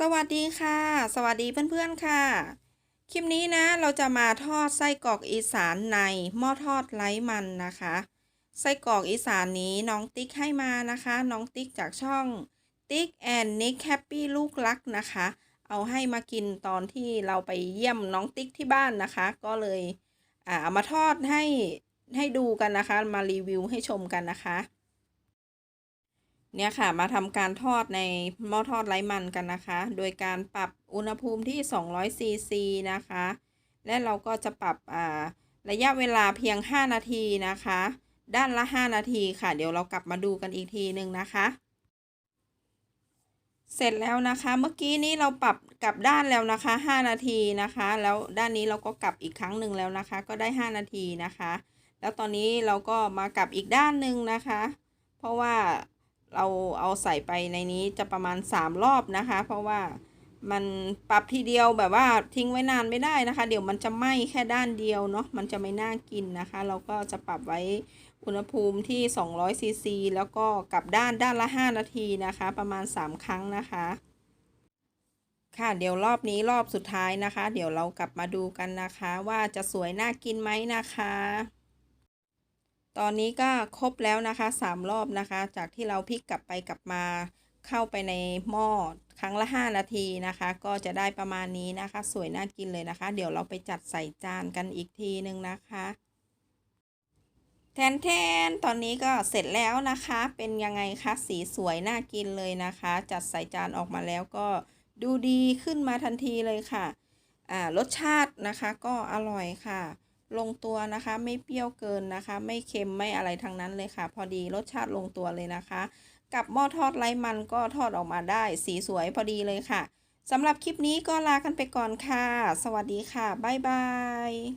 สวัสดีค่ะ สวัสดีเพื่อนๆค่ะ คลิปนี้นะเราจะมาทอดไส้กรอกอีสานในหม้อทอดไร้มันนะคะ ไส้กรอกอีสานนี้น้องติ๊กให้มานะคะ น้องติ๊กจากช่องติ๊กแอนนิกแฮปปี้ลูกรักนะคะ เอาให้มากินตอนที่เราไปเยี่ยมน้องติ๊กที่บ้านนะคะ ก็เลยเอามาทอดให้ให้ดูกันนะคะ มารีวิวให้ชมกันนะคะ เนี่ยค่ะมาทำการทอดในหม้อทอดไร้มันกันนะคะ โดยการปรับอุณหภูมิที่ 200 ซีซีนะคะ และเราก็จะปรับระยะเวลาเพียง 5 นาทีนะคะ ด้านละ 5 นาทีค่ะ เดี๋ยวเรากลับมาดูกันอีกทีหนึ่งนะคะ เสร็จแล้วนะคะ เมื่อกี้นี้เราปรับกลับด้านแล้วนะคะ 5 นาทีนะคะ แล้วด้านนี้เราก็กลับอีกครั้งหนึ่งแล้วนะคะ ก็ได้ 5 นาทีนะคะ แล้วตอนนี้เราก็มากลับอีกด้านหนึ่งนะคะ เพราะว่า เราเอาใส่ไปในนี้จะประมาณ 3 รอบนะคะ เพราะว่ามันปรับทีเดียวแบบว่าทิ้งไว้นานไม่ได้นะคะ เดี๋ยวมันจะไหม้แค่ด้านเดียวเนาะมันจะไม่น่ากินนะคะ เราก็จะปรับไว้อุณหภูมิที่ 200ซีซีแล้วก็กลับด้านด้านละ 5 นาทีนะคะ ประมาณ 3 ครั้งนะคะ ค่ะเดี๋ยวรอบนี้รอบสุดท้ายนะคะ เดี๋ยวเรากลับมาดูกันนะคะ ว่าจะสวยน่ากินไหมนะคะ ตอนนี้ก็ครบแล้วนะคะสามรอบนะคะ จากที่เราพลิกกลับไปกลับมาเข้าไปในหม้อครั้งละ 5 นาทีนะคะ ก็จะได้ประมาณนี้นะคะ สวยน่ากินเลยนะคะ เดี๋ยวเราไปจัดใส่จานกันอีกทีหนึ่งนะคะแทนแทนตอนนี้ก็เสร็จแล้วนะคะ เป็นยังไงคะ สีสวยน่ากินเลยนะคะ จัดใส่จานออกมาแล้วก็ดูดีขึ้นมาทันทีเลยค่ะ อ่ารสชาตินะคะก็อร่อยค่ะ ลงตัวนะคะ ไม่เปรี้ยวเกินนะคะ ไม่เค็มไม่อะไรทั้งนั้นเลยค่ะ พอดีรสชาติลงตัวเลยนะคะ กับหม้อทอดไร้มันก็ทอดออกมาได้ สีสวยพอดีเลยค่ะสำหรับคลิปนี้ก็ลากันไปก่อนค่ะ สวัสดีค่ะ บ๊ายบาย